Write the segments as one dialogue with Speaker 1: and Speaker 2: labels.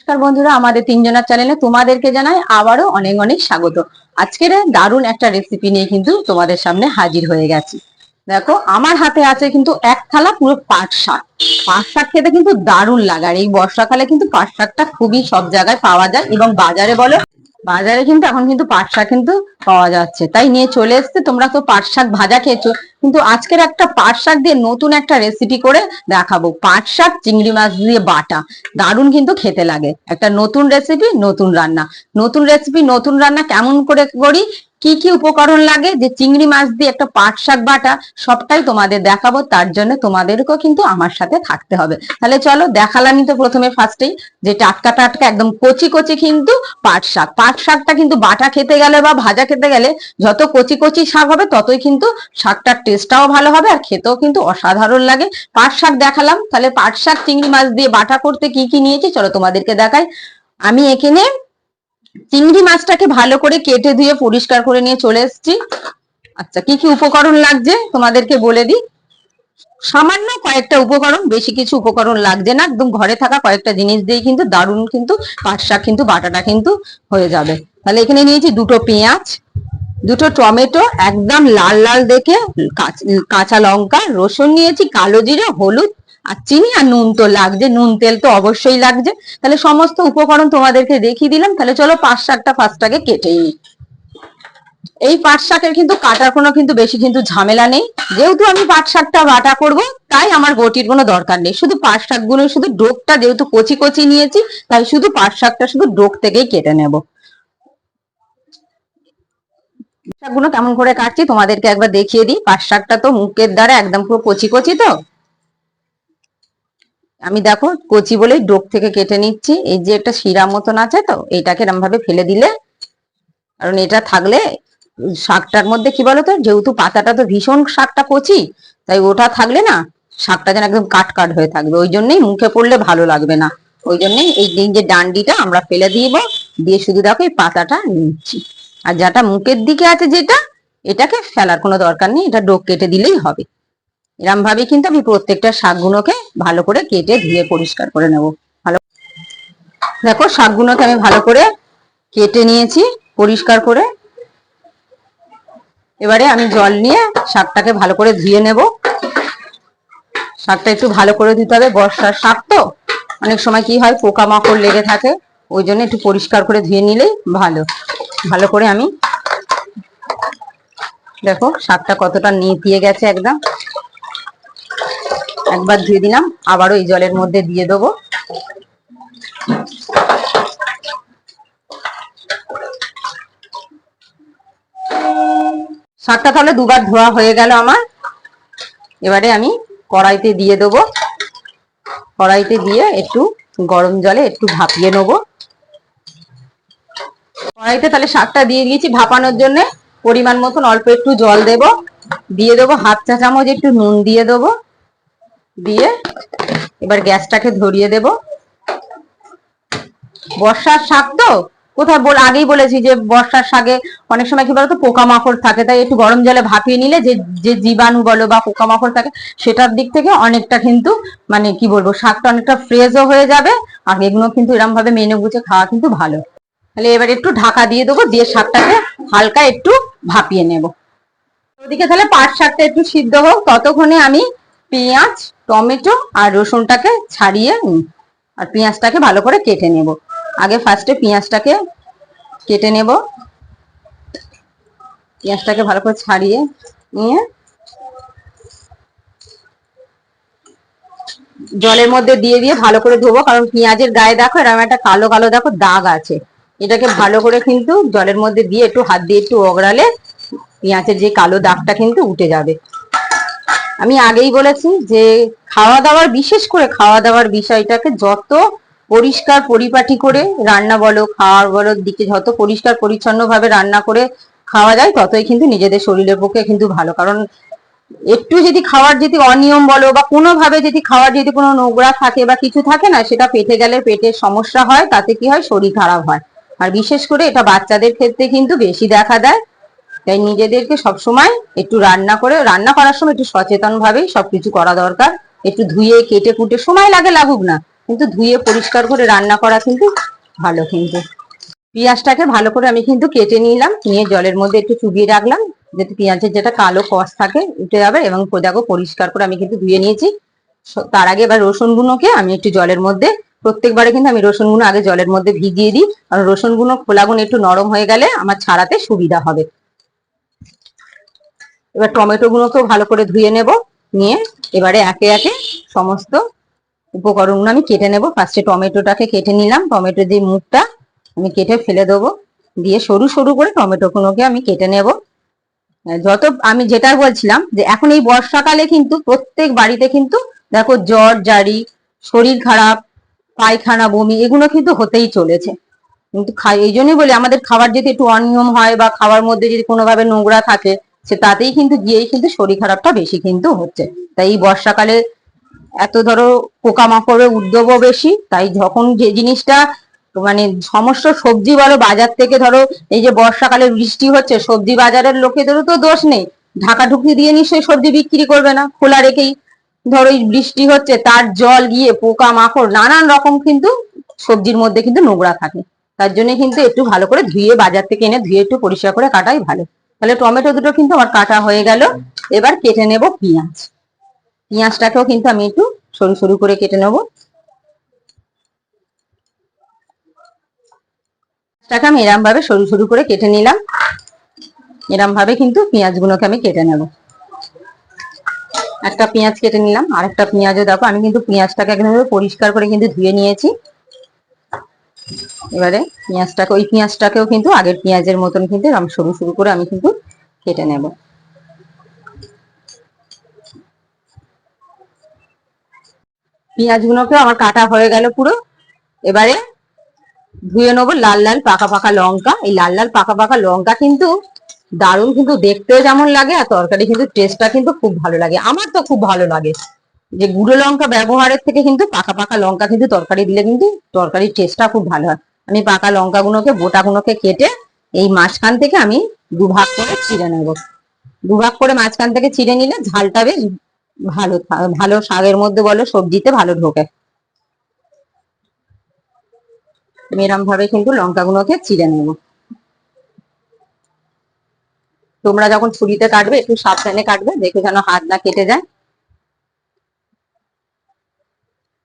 Speaker 1: নমস্কার বন্ধুরা, আমাদের তিনজনের চ্যানেলে তোমাদেরকে জানাই আবারও অনেক অনেক স্বাগত। আজকের দারুণ একটা রেসিপি নিয়ে কিন্তু তোমাদের সামনে হাজির হয়ে গেছি। দেখো, আমার হাতে আছে কিন্তু এক থালা পুরো পাট শাক। পাট শাক খেতে কিন্তু দারুণ লাগে। আর এই বর্ষাকালে কিন্তু পাট শাকটা খুবই সব জায়গায় পাওয়া যায় এবং বাজারে বলো, বাজারে কিন্তু এখন কিন্তু পাট শাক কিন্তু পাওয়া যাচ্ছে। তাই নিয়ে চলে এসছে, তোমরা তো পাট শাক ভাজা খেয়েছো। কিন্তু আজকের একটা পাট শাক দিয়ে নতুন একটা রেসিপি করে দেখাবো। পাট শাক, চিংড়ি মাছ দিয়ে বাটা। দারুণ কিন্তু খেতে লাগে। একটা নতুন রেসিপি নতুন রান্না। নতুন রেসিপি নতুন রান্না কেমন করে করি? কি কি উপকরণ লাগে? যে চিংড়ি মাছ দিয়ে একটা পাট শাক বাটা, সবটাই তোমাদের দেখাবো। তার জন্য তোমাদেরকেও কিন্তু আমার সাথে থাকতে হবে। তাহলে চলো, দেখালামই তো প্রথমে ফার্স্টেই যে টাটকা টাটকা একদম কচি কচি কিন্তু পাট শাক। পাট শাকটা কিন্তু বাটা খেতে গেলে বা ভাজা খেতে গেলে যত কচি কচি শাক হবে, ততই কিন্তু শাকটার টেস্টটাও ভালো হবে আর খেতেও কিন্তু অসাধারণ লাগে। পাট শাক দেখালাম। তাহলে পাট শাক, চিংড়ি মাছ দিয়ে বাটা করতে কি কি নিয়েছি? চলো তোমাদেরকে দেখাই। আমি এখানে চিংড়ি মাছটাকে ভালো করে কেটে ধুয়ে পরিষ্কার করে নিয়ে চলে এসেছি। আচ্ছা কি কি উপকরণ লাগছে তোমাদেরকে বলে দিই? সামান্য কয়েকটা উপকরণ, বেশি কিছু উপকরণ লাগছে না। একদম ঘরে থাকা কয়েকটা জিনিস দিয়ে কিন্তু দারুণ কিন্তু পাট শাক কিন্তু, বাটাটা কিন্তু হয়ে যাবে। তাহলে এখানে নিয়েছি দুটো পেঁয়াজ, দুটো টমেটো, একদম লাল লাল দেখে, কাঁচ- কাঁচা লঙ্কা, রসুন নিয়েছি, কালো জিরে, হলুদ আর চিনি আর নুন তো লাগছে, নুন তেল তো অবশ্যই লাগছে। তাহলে সমস্ত উপকরণ তোমাদেরকে দেখিয়ে দিলাম, তাহলে চলো পাঁচ শাকটা ফার্স্টটাকে কেটেই নিই। এই পাট শাকের কিন্তু কাটার কোনো কিন্তু বেশি কিন্তু ঝামেলা নেই। যেহেতু আমি পাট শাকটা বাটা করব, তাই আমার বটির কোনো দরকার নেই। শুধু পাট শাকগুলো, শুধু ডোকটা যেহেতু কচি কচি নিয়েছি, তাই শুধু পাট শাকটা শুধু ডোক থেকেই কেটে নেব। শাকগুলো কেমন করে কাটছি তোমাদেরকে একবার দেখিয়ে দিই। পাট শাকটা তো মুখের দ্বারা একদম পুরো কচি কচি তো। আমি দেখো কচি বলে ডোক থেকে কেটে নিচ্ছি। এই যে একটা শিরা মতন আছে তো, এইটাকে এরম ভাবে ফেলে দিলে, কারণ এটা থাকলে শাকটার মধ্যে কি বলতো, যেহেতু পাতাটা তো ভীষণ শাকটা কচি, তাই ওটা থাকলে না শাকটা যেন একদম কাট কাট হয়ে থাকবে। ওই জন্যই মুখে পড়লে ভালো লাগবে না। ওই জন্যই এই যে ডান্ডিটা আমরা ফেলে দিব, দিয়ে শুধু দেখো এই পাতাটা নিচ্ছি। আর যেটা মুখের দিকে আছে যেটা, এটাকে ফেলার কোনো দরকার নেই, এটা ডোক কেটে দিলেই হবে। এরম ভাবে কিন্তু আমি প্রত্যেকটা শাকগুলোকে ভালো করে কেটে ধুয়ে পরিষ্কার করে নেব। ভালো দেখো, শাকগুলোকে আমি ভালো করে কেটে নিয়েছি, পরিষ্কার করে। এবারে আমি জল নিয়ে শাকটাকে ভালো করে ধুয়ে নেব। শাকটা একটু ভালো করে দিতে হবে, বর্ষার শাক তো। অনেক সময় কি হয়, পোকামাকড় লেগে থাকে, ওই জন্য একটু পরিষ্কার করে ধুয়ে নিলেই ভালো। ভালো করে আমি দেখো, শাকটা কতটা নিয়ে গেছে একদম। একবার ধুয়ে দিলাম, আবারও এই জলের মধ্যে দিয়ে দেবো। শাকটা তাহলে দুবার ধোয়া হয়ে গেল আমার। এবারে আমি কড়াইতে দিয়ে দেবো। কড়াইতে দিয়ে একটু গরম জলে একটু ভাপিয়ে নেব। কড়াইতে তাহলে শাকটা দিয়ে দিয়েছি ভাপানোর জন্য। পরিমাণ মতন অল্প একটু জল দেব। দিয়ে দেবো হাফ চা চামচ একটু নুন দিয়ে দেবো। দিয়ে এবার গ্যাসটাকে ধরিয়ে দেব। বর্ষার শাক তো? কোথায় বল, আগেই বলেছি যে বর্ষার শাকে অনেক সময় কি বলতো, পোকামাকড় থাকে, তাই একটু গরম জলে ভাপিয়ে নিলে যে যে জীবাণু বলো বা পোকামাকড় থাকে, সেটার দিক থেকে অনেকটা কিন্তু মানে কি বলব, শাকটা অনেকটা ফ্রেশও হয়ে যাবে, আর এগুলো কিন্তু এরকম ভাবে মেনে গুছে খাওয়া কিন্তু ভালো। তাহলে এবার একটু ঢাকা দিয়ে দেবো, দিয়ে শাকটাকে হালকা একটু ভাপিয়ে নেব। ওদিকে তাহলে পাট শাকটা একটু সিদ্ধ হোক, ততক্ষণে আমি পেঁয়াজ টমেটো আর রসুনটাকে ছাড়িয়ে আর পেঁয়াজটাকে ভালো করে কেটে নেব। আগে ফার্স্টে পেঁয়াজটাকে কেটে নেব। পেঁয়াজটাকে ভালো করে ছাড়িয়ে নিয়ে জলের মধ্যে দিয়ে দিয়ে ভালো করে ধোবো। কারণ পেঁয়াজের গায়ে দেখো, এরকম একটা কালো কালো দেখো দাগ আছে। এটাকে ভালো করে কিন্তু জলের মধ্যে দিয়ে একটু হাত দিয়ে একটু ওগড়ালে পেঁয়াজের যে কালো দাগটা কিন্তু উঠে যাবে। আমি আগেই বলেছি যে খাওয়া দাওয়ার বিশেষ করে খাওয়া দাওয়ার বিষয়টাকে যত পরিষ্কার পরিপাটি করে রান্না বলো খাওয়ার বলো, দিকে যত পরিষ্কার পরিচ্ছন্ন ভাবে রান্না করে খাওয়া যায়, ততই কিন্তু নিজেদের শরীরের পক্ষে কিন্তু ভালো। কারণ একটু যদি খাওয়ার যদি অনিয়ম বলো বা কোনোভাবে যদি খাওয়ার যদি কোনো নোংরা থাকে বা কিছু থাকে না, সেটা পেটে গেলে পেটের সমস্যা হয়, তাতে কি হয়? শরীর খারাপ হয়। আর বিশেষ করে এটা বাচ্চাদের ক্ষেত্রে কিন্তু বেশি দেখা দেয়। তাই নিজেদেরকে সবসময় একটু রান্না করে, রান্না করার সময় একটু সচেতন ভাবেই সবকিছু করা দরকার। একটু ধুয়ে, কেটে, কুটে, সময় লাগে লাগুক না, কিন্তু ধুয়ে, পরিষ্কার করে রান্না করা কিন্তু ভালো কিন্তু। পেঁয়াজটাকে ভালো করে আমি কিন্তু কেটে নিলাম, নিয়ে জলের মধ্যে একটু চুবিয়ে রাখলাম, যাতে পেঁয়াজের যেটা কালো কষ থাকে, উঠে যাবে এবং দেখো পরিষ্কার করে আমি কিন্তু ধুয়ে নিয়েছি। তার আগে এবার রসুন গুঁড়োকে আমি একটু জলের মধ্যে, প্রত্যেকবারে কিন্তু আমি রসুন গুঁড়ো আগে জলের মধ্যে ভিজিয়ে দিই, কারণ রসুন গুঁড়ো খোলাগুন একটু নরম হয়ে গেলে আমার ছাড়াতে সুবিধা হবে। এবার টমেটো গুলোকেও ভালো করে ধুয়ে নেব, নিয়ে এবারে একে একে সমস্ত উপকরণগুলো আমি কেটে নেব। ফার্স্টে টমেটোটাকে কেটে নিলাম, টমেটো যে মুখটা আমি কেটে ফেলে দেবো। দিয়ে সরু সরু করে টমেটো গুলোকে আমি কেটে নেব। যত আমি যেটা বলছিলাম যে এখন এই বর্ষাকালে কিন্তু প্রত্যেক বাড়িতে কিন্তু দেখো জ্বর, জারি, শরীর খারাপ, পায়খানা, বমি এগুলো কিন্তু হতেই চলেছে। কিন্তু এই জন্যই বলি আমাদের খাবার যদি একটু অনিয়ম হয় বা খাওয়ার মধ্যে যদি কোনোভাবে নোংরা থাকে সে তাতেই কিন্তু গিয়েই কিন্তু শরীর খারাপটা বেশি কিন্তু হচ্ছে। তাই বর্ষাকালে এত ধরো পোকামাকড়ের উদ্যোগও বেশি, তাই যখন যে জিনিসটা মানে সমস্ত সবজি বলো বাজার থেকে ধরো এই যে বর্ষাকালে বৃষ্টি হচ্ছে, সবজি বাজারের লোকেদেরও তো দোষ নেই। ঢাকা ঢুকি দিয়ে নিশ্চয়ই সবজি বিক্রি করবে না। খোলা রেখেই ধরো বৃষ্টি হচ্ছে, তার জল গিয়ে পোকা মাকড় নানান রকম কিন্তু সবজির মধ্যে কিন্তু নোংরা থাকে। তার জন্য কিন্তু একটু ভালো করে ধুয়ে বাজার থেকে এনে ধুয়ে একটু পরিষ্কার করে কাটাই ভালো। তাহলে টমেটো দুটো কিন্তু আমার কাটা হয়ে গেল। এবার কেটে নেব পেঁয়াজ। পেঁয়াজটাকেও কিন্তু আমি একটু সরু সরু করে কেটে নেব। পেঁয়াজটাকে আমি এরম ভাবে সরু সরু করে কেটে নিলাম। এরম ভাবে কিন্তু পেঁয়াজগুলোকে আমি কেটে নেব। একটা পেঁয়াজ কেটে নিলাম। আর একটা পেঁয়াজও দেখো, আমি কিন্তু পেঁয়াজটাকে একদম পরিষ্কার করে কিন্তু ধুয়ে নিয়েছি। এবারে পেঁয়াজটাকে, ওই পেঁয়াজটাকেও কিন্তু আগের পেঁয়াজের মতন কিন্তু এরকম সরু সরু করে আমি কিন্তু কেটে নেব। পেঁয়াজগুলোকে আমার কাটা হয়ে গেল পুরো। এবারে ধুয়ে নেব লাল লাল পাকা পাকা লঙ্কা। এই লাল লাল পাকা পাকা লঙ্কা কিন্তু দারুণ কিন্তু দেখতেও যেমন লাগে আর তরকারি কিন্তু টেস্টটা কিন্তু খুব ভালো লাগে। আমার তো খুব ভালো লাগে। যে গুঁড়ো লঙ্কা ব্যবহারের থেকে কিন্তু পাকা পাকা লঙ্কা কিন্তু তরকারি দিলে কিন্তু তরকারির টেস্টটা খুব ভালো হয়। আমি পাকা লঙ্কাগুলোকে, বোটাগুলোকে কেটে এই মাঝখান থেকে আমি দুভাগ করে চিড়ে নেব। দুভাগ করে মাঝখান থেকে চিড়ে নিলে ঝালটা বেশ ভালো ভালো শাকের মধ্যে বলো সবজিতে ভালো ঢোকে। এরম ভাবে কিন্তু লঙ্কাগুলোকে চিড়ে নেব। তোমরা যখন ছুরিতে কাটবে, একটু সাবধানে কাটবে, দেখে যেন হাত না কেটে যায়।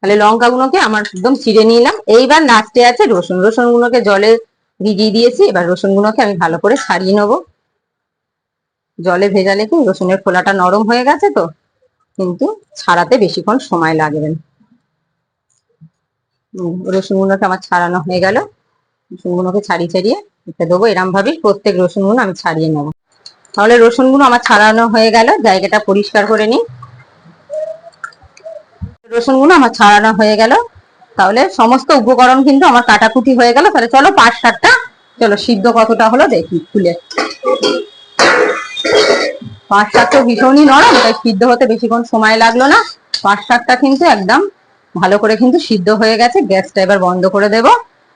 Speaker 1: তাহলে লঙ্কাগুলোকে আমার একদম চিড়ে নিলাম। এইবার লাস্টে আছে রসুন। রসুন গুলোকে জলে ভিজিয়ে দিয়েছি। এবার রসুন গুলোকে আমি ভালো করে ছাড়িয়ে নেব। জলে ভেজালে কি রসুনের খোলাটা নরম হয়ে গেছে তো কিন্তু ছাড়াতে বেশিক্ষণ সময় লাগবে না। উম, রসুনগুলোকে আমার ছাড়ানো হয়ে গেল। রসুনগুলোকে ছাড়িয়ে ছাড়িয়ে রেখে দেবো। এরম ভাবে প্রত্যেক রসুনগুলো আমি ছাড়িয়ে নেব। তাহলে রসুনগুলো আমার ছাড়ানো হয়ে গেল। জায়গাটা পরিষ্কার করে নিই। রসুনগুলো আমার ছাড়ানো হয়ে গেল। তাহলে সমস্ত উপকরণ কিন্তু আমার কাটাকুটি হয়ে গেল। তাহলে চলো পাঁচ সাতটা। চলো সিদ্ধ কতটা হলো দেখি, খুলে। পাঁচ শাকটা ভীষণই নরম, তাই সিদ্ধ হতে বেশিক্ষণ সময় লাগল না। পাঁচ শাকটা কিন্তু একদম ভালো করে কিন্তু সিদ্ধ হয়ে গেছে। গ্যাসটা এবার বন্ধ করে দেব।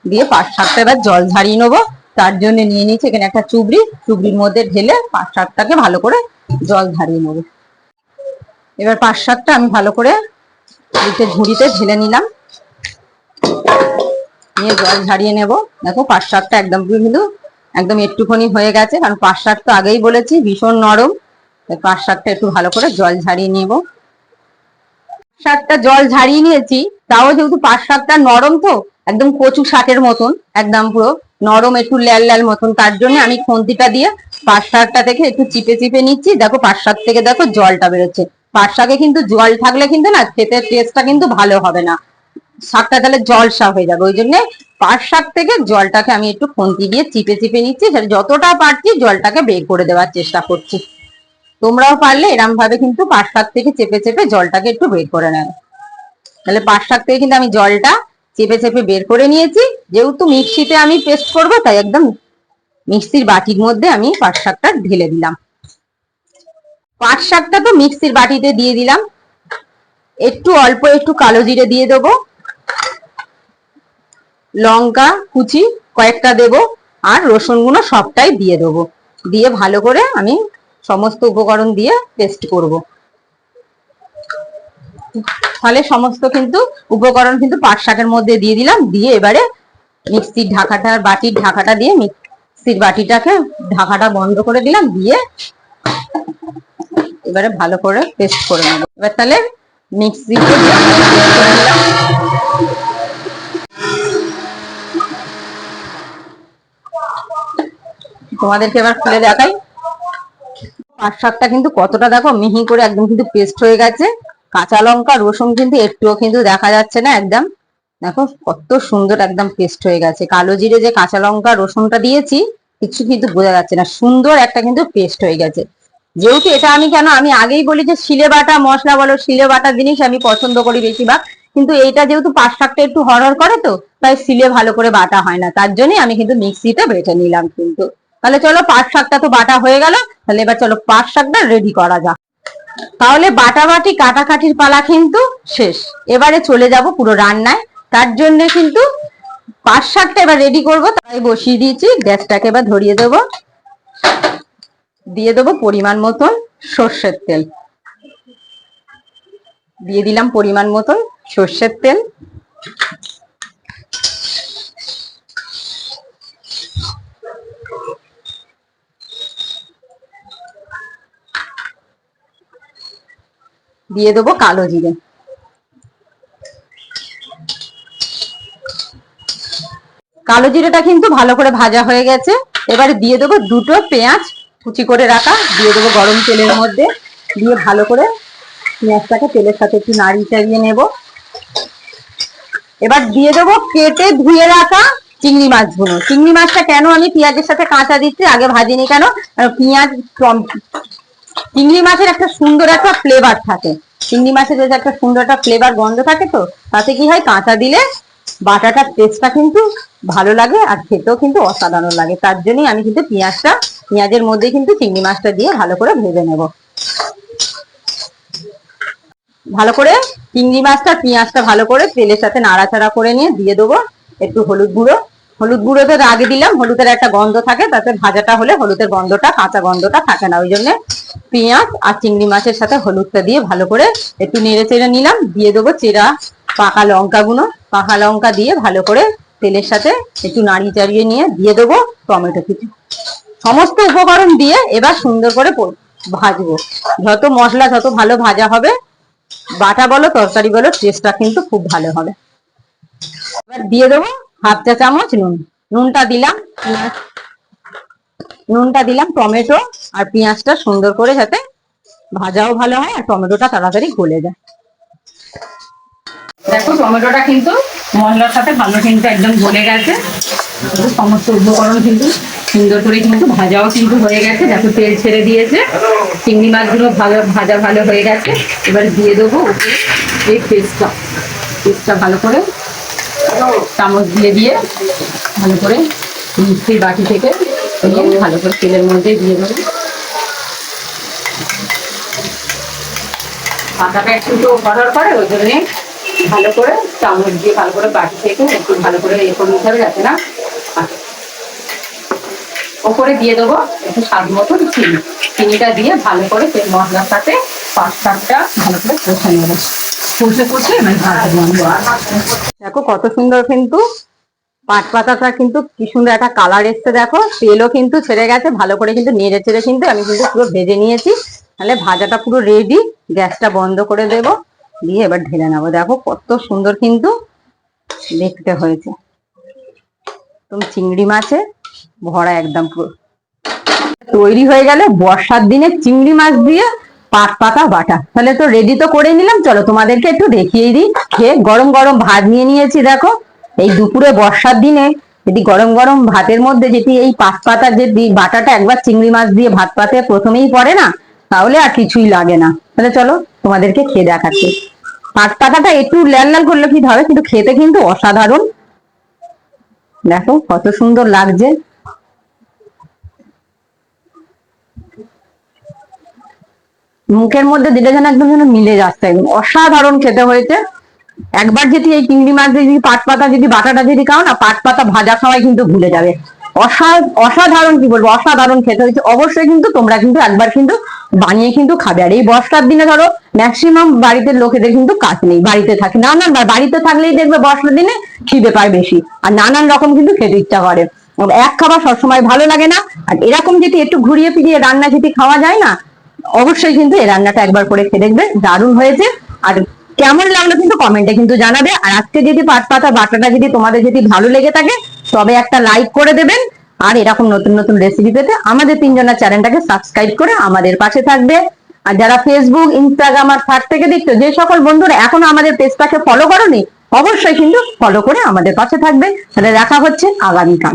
Speaker 1: দিয়ে পাঁচ শাকটা এবার জল ঝারিয়ে নেব। তার জন্য নিয়ে নিয়েছি এখানে একটা চুবড়ি। চুবড়ির মধ্যে ঢেলে পাঁচ শাকটাকে ভালো করে জল ঝারিয়ে নেব। এবার পাঁচ শাকটা আমি ভালো করে দিতে ঝুড়িতে ঢেলে নিলাম। নিয়ে জল ঝারিয়ে নেব। দেখো পাঁচ শাকটা একদম কিন্তু একদম একটুখানি হয়ে গেছে, কারণ পাঁচ শাক তো আগেই বলেছি, ভীষণ নরম। পাঁচ শাকটা একটু ভালো করে জল ঝারিয়ে নেব। শাকটা জল ঝারিয়ে নিয়েছি, তাও যেহেতু পাঁচ শাকটা নরম তো, একদম কচু শাকের মতন, একদম পুরো নরম একটু লাল লাল মতন, তার জন্য আমি খুন্তিটা দিয়ে পাঁচ শাকটা থেকে একটু চিপে চিপে নিচ্ছি। দেখো পাঁচ শাক থেকে দেখো জলটা বেরোচ্ছে। পাঁচ শাকে কিন্তু জল থাকলে কিন্তু না খেতে টেস্টটা কিন্তু ভালো হবে না। শাকটা তাহলে জলসা হয়ে যাবে। ওই জন্য পাঁচ শাক থেকে জলটাকে আমি একটু খুন্তি দিয়ে চিপে চিপে নিচ্ছি যতটা পারছি জলটাকে বের করে দেওয়ার চেষ্টা করছি। তোমরাও পারলে এরম ভাবে কিন্তু পাঁচ শাক থেকে চেপে চেপে জলটাকে একটু বের করে নেবে। তাহলে পাঁচ শাক থেকে কিন্তু আমি জলটা চেপে চেপে বের করে নিয়েছি। যেহেতু মিক্সিতে আমি পেস্ট করব, তাই একদম মিক্সির বাটির মধ্যে আমি পাট শাকটা ঢেলে দিলাম। পাঁচ শাকটা তো মিক্সির বাটিতে দিয়ে দিলাম। একটু অল্প একটু কালো জিরে দিয়ে দেবো। লঙ্কা, কুচি কয়েকটা দেব আর রসুন গুঁড়ো সবটাই দিয়ে দেবো। দিয়ে ভালো করে আমি সমস্ত উপকরণ দিয়ে পেস্ট করব। তাহলে সমস্ত কিন্তু উপকরণ কিন্তু পাট শাকের মধ্যে দিয়ে দিলাম। দিয়ে এবারে মিক্সির ঢাকাটা, বাটির ঢাকাটা দিয়ে মিক্সির বাটিটাকে ঢাকাটা বন্ধ করে দিলাম। দিয়ে এবারে ভালো করে পেস্ট করে নেব। এবার তাহলে নিলাম। তোমাদেরকে এবার খুলে দেখাই। পাট শাকটা কিন্তু কতটা দেখো, মিহি করে একদম কিন্তু পেস্ট হয়ে গেছে। কাঁচা লঙ্কা, রসুন কিন্তু একটুও কিন্তু দেখা যাচ্ছে না একদম। দেখো কত সুন্দর একদম পেস্ট হয়ে গেছে। কালো জিরে যে কাঁচা লঙ্কা, রসুনটা দিয়েছি, কিছু কিন্তু বোঝা যাচ্ছে না। সুন্দর একটা কিন্তু পেস্ট হয়ে গেছে। যেহেতু এটা আমি কেন, আমি আগেই বলি যে শিলে বাটা মশলা বলো, শিলে বাটা জিনিস আমি পছন্দ করি বেশিরভাগ। কিন্তু এইটা যেহেতু পাট শাকটা একটু হরহর করে তো, তাই শিলে ভালো করে বাটা হয় না। তার জন্যই আমি কিন্তু মিক্সিতে বেটে নিলাম কিন্তু। তাহলে চলো পাট শাকটা তো বাটা হয়ে গেল, তাহলে এবার চলো পাট শাকটা রেডি করা যাক। তাহলে বাটাবাটি কাটাকাটির পালা কিন্তু শেষ। এবারে চলে যাব পুরো রান্নায়। তার জন্য কিন্তু পাট শাকটা এবার রেডি করব, তাই বসিয়ে দিয়েছি, গ্যাসটাকে এবার ধরিয়ে দেব। দিয়ে দেবো পরিমাণ মতন সর্ষের তেল। দিয়ে দিলাম পরিমাণ মতন সর্ষের তেল। দিয়ে দেবো কালো জিরে। কালো জিরেটা কিন্তু ভালো করে ভাজা হয়ে গেছে। এবারে দিয়ে দেবো দুটো পেঁয়াজ কুচি করে রাখা, দিয়ে দেবো গরম তেলের মধ্যে, দিয়ে ভালো করে পেঁয়াজটাকে তেলের সাথে একটু নাড়ি চাড়িয়ে নেব। এবার দিয়ে দেবো কেটে ধুয়ে রাখা চিংড়ি মাছগুলো। চিংড়ি মাছটা কেন আমি পেঁয়াজের সাথে কাঁচা দিচ্ছি, আগে ভাজিনি কেন? পেঁয়াজ চিংড়ি মাছের একটা সুন্দর একটা ফ্লেভার থাকে। চিংড়ি মাছের যে একটা সুন্দর একটা ফ্লেভার গন্ধ থাকে তো, তাতে কি হয়? কাঁচা দিলে বাটাটার টেস্টটা কিন্তু ভালো লাগে আর খেতেও কিন্তু অসাধারণ লাগে। তার জন্যই আমি কিন্তু পেঁয়াজটা, পেঁয়াজের মধ্যে কিন্তু চিংড়ি মাছটা দিয়ে ভালো করে ভেজে নেব। ভালো করে চিংড়ি মাছটা, পেঁয়াজটা ভালো করে তেলের সাথে নাড়াচাড়া করে নিয়ে দিয়ে দেবো একটু হলুদ গুঁড়ো। হলুদ গুঁড়োতে আগে দিলাম, হলুদের একটা গন্ধ থাকে, তাতে ভাজাটা হলে হলুদের গন্ধটা, কাঁচা গন্ধটা থাকে না। ওই জন্য পেঁয়াজ আর চিংড়ি মাছের সাথে হলুদটা দিয়ে ভালো করে একটু নেড়ে চেড়ে নিলাম। দিয়ে দেবো চেরা, পাকা লঙ্কা গুঁড়ো। পাকা লঙ্কা দিয়ে ভালো করে তেলের সাথে একটু নাড়িয়ে চাড়িয়ে নিয়ে দিয়ে দেবো টমেটো কিছু সমস্ত উপকরণ দিয়ে এবার সুন্দর করে ভাজবো। যত মশলা যত ভালো ভাজা হবে, বাটা বলো, তরকারি বলো টেস্টটা কিন্তু খুব ভালো হবে। এবার দিয়ে দেবো হাফ চা চামচ, নুন। নুনটা দিলাম নুনটা দিলাম, টমেটো আর পেঁয়াজটা সুন্দর করে যাতে ভাজাও ভালো হয় আর টমেটোটা তাড়াতাড়ি গলে যায়। দেখো, টমেটোটা কিন্তু মশলার সাথে ভালো কিন্তু একদম গলে গেছে। সমস্ত উপকরণ কিন্তু সুন্দর করে কিন্তু ভাজাও কিন্তু হয়ে গেছে। দেখো, তেল ছেড়ে দিয়েছে। চিংড়ি মাছগুলো ভালো, ভাজা ভালো হয়ে গেছে। এবার দিয়ে দেবো ওকে এই পেস্টটা। পেস্টটা ভালো করে চামচ দিয়ে দিয়ে ভালো করে মিক্সির বাটি থেকে নিয়ে ভালো করে তেলের মধ্যে দিয়ে দেবো পাতাটা একটু তো অর্ডার করে ওই জন্যে ভালো করে চামচ দিয়ে ভালো করে বাটি থেকে একটু ভালো করে ইয়ে করে নিতে হবে যাতে না। ওপরে দিয়ে দেবো একটু স্বাদ মতন চিনি চিনিটা দিয়ে ভালো করে তেল মশলার সাথে দেখো কত সুন্দর কিন্তু পাট পাতাটা কিন্তু কি সুন্দর একটা কালার এসছে, দেখো। তেলও কিন্তু ছেড়ে গেছে, ভালো করে কিন্তু নেড়ে চেড়ে কিন্তু আমি কিন্তু পুরো ভেজে নিয়েছি। তাহলে ভাজাটা পুরো রেডি গ্যাসটা বন্ধ করে দেব। দিয়ে এবার ঢেলে নেব। দেখো কত সুন্দর কিন্তু দেখতে হয়েছে। তুমি চিংড়ি মাছে ভরা একদম পুরো। তৈরি হয়ে গেলে বর্ষার দিনে চিংড়ি মাছ দিয়ে পাট পাতা বাটা। তাহলে তো রেডি তো করে নিলাম, চলো তোমাদেরকে একটু দেখিয়ে দিই। খেয়ে গরম গরম ভাত নিয়ে নিয়েছি, দেখো। এই দুপুরে বর্ষার দিনে যদি গরম গরম ভাতের মধ্যে যদি এই পাট পাতার যে বাটাটা একবার চিংড়ি মাছ দিয়ে ভাত পাতে প্রথমেই পড়ে না, তাহলে আর কিছুই লাগে না। তাহলে চলো তোমাদেরকে খেয়ে দেখাচ্ছি। পাট পাতাটা একটু লাল লাল করলে কি হবে, কিন্তু খেতে কিন্তু অসাধারণ। দেখো কত সুন্দর লাগছে। মুখের মধ্যে দিলে যেন একদম যেন মিলে যাচ্ছে অসাধারণ খেতে হয়েছে। একবার যদি এই চিংড়ি মাছ যদি পাট পাতা যদি বাটাটা যদি খাও না, পাট পাতা ভাজা খাওয়াই কিন্তু ভুলে যাবে। অসা- অসাধারণ কি বলব, অসাধারণ খেতে হয়েছে। অবশ্যই কিন্তু তোমরা কিন্তু একবার কিন্তু বানিয়ে কিন্তু খাবে। আর এই বর্ষার দিনে ধরো ম্যাক্সিমাম বাড়িতে লোকেদের কিন্তু কাজ নেই, বাড়িতে থাকে। নানান বাড়িতে থাকলেই দেখবে বর্ষার দিনে খিদে পায় বেশি। আর নানান রকম কিন্তু খেতে ইচ্ছা করে। এক খাবার সবসময় ভালো লাগে না। আর এরকম যদি একটু ঘুরিয়ে ফিরিয়ে রান্না যদি খাওয়া যায় না অবশ্যই কিন্তু এই রান্নাটা একবার করে খেয়ে দেখবে, দারুণ হয়েছে। আর কেমন লাগল কিন্তু কমেন্টে কিন্তু জানাবে। আর আজকে যদি পাট পাতা, বাটাটা যদি তোমাদের যদি ভালো লেগে থাকে, তবে একটা লাইক করে দেবেন। আর এরকম নতুন নতুন রেসিপি পেতে আমাদের তিনজনের চ্যানেলটাকে সাবস্ক্রাইব করে আমাদের পাশে থাকবে। আর যারা ফেসবুক ইনস্টাগ্রাম আর থার্ড থেকে দেখছ, যে সকল বন্ধুরা এখনও আমাদের পেজটাকে ফলো করোনি, অবশ্যই কিন্তু ফলো করে আমাদের পাশে থাকবে। তাহলে দেখা হচ্ছে আগামীকাল।